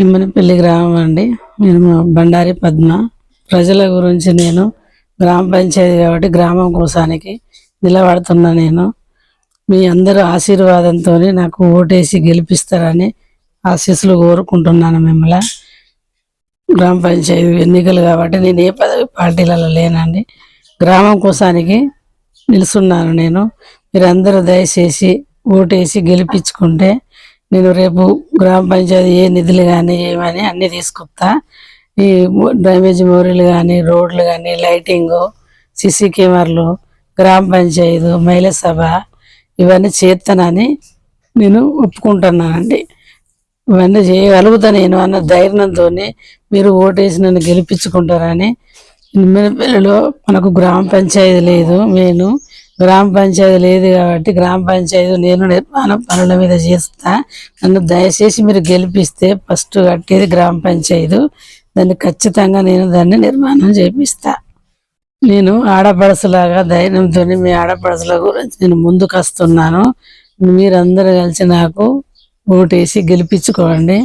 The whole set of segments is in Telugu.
నిమ్మనపల్లి గ్రామం అండి నేను బండారి పద్మ. ప్రజల గురించి నేను గ్రామ పంచాయతీ కాబట్టి గ్రామం కోసానికి నిలబడుతున్నా నేను. మీ అందరూ ఆశీర్వాదంతో నాకు ఓటేసి గెలిపిస్తారని ఆశీస్సులు కోరుకుంటున్నాను మిమ్మల్ని. గ్రామ పంచాయతీ ఎన్నికలు కాబట్టి నేను ఏ పదవి పార్టీలలో లేనండి. గ్రామం కోసానికి నిలుస్తున్నాను నేను. మీరందరూ దయచేసి ఓటేసి గెలిపించుకుంటే నేను రేపు గ్రామ పంచాయతీ ఏ నిధులు కానీ ఏమని అన్నీ తీసుకొస్తా ఈ డ్రైనేజ్ మోరీలు కానీ రోడ్లు కానీ లైటింగ్ సిసి కెమెరాలు గ్రామ పంచాయతీ మహిళా సభ ఇవన్నీ చేస్తానని నేను ఒప్పుకుంటున్నానండి ఇవన్నీ చేయగలుగుతా నేను అన్న ధైర్యంతో మీరు ఓటేసి నన్ను గెలిపించుకుంటారని. నిమ్మలపల్లిలో మనకు గ్రామ పంచాయతీ లేదు నేను గ్రామ పంచాయతీ లేదు కాబట్టి గ్రామ పంచాయతీ నేను నిర్మాణ పనుల మీద చేస్తా. నన్ను దయచేసి మీరు గెలిపిస్తే ఫస్ట్ కట్టేది గ్రామ పంచాయతీ. దాన్ని ఖచ్చితంగా నేను దాన్ని నిర్మాణం చేపిస్తా. నేను ఆడపడసలాగా ధైర్యంతో మీ ఆడపడసల గురించి నేను ముందుకు వస్తున్నాను. మీరందరూ కలిసి నాకు ఓటేసి గెలిపించుకోండి.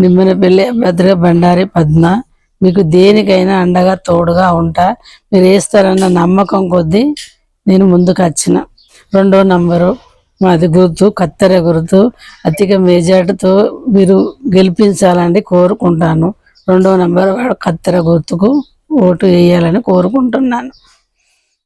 నిమ్మనపల్లి భద్ర బండారి పద్మ. మీకు దేనికైనా అండగా తోడుగా ఉంటా. మీరు వేస్తారన్న నమ్మకం కొద్దీ నేను ముందుకు వచ్చిన రెండో నంబరు మాది గుర్తు కత్తెర గుర్తు. అధిక మెజార్టీతో మీరు గెలిపించాలని కోరుకుంటాను. రెండో నంబర్ కత్తెర గుర్తుకు ఓటు వేయాలని కోరుకుంటున్నాను.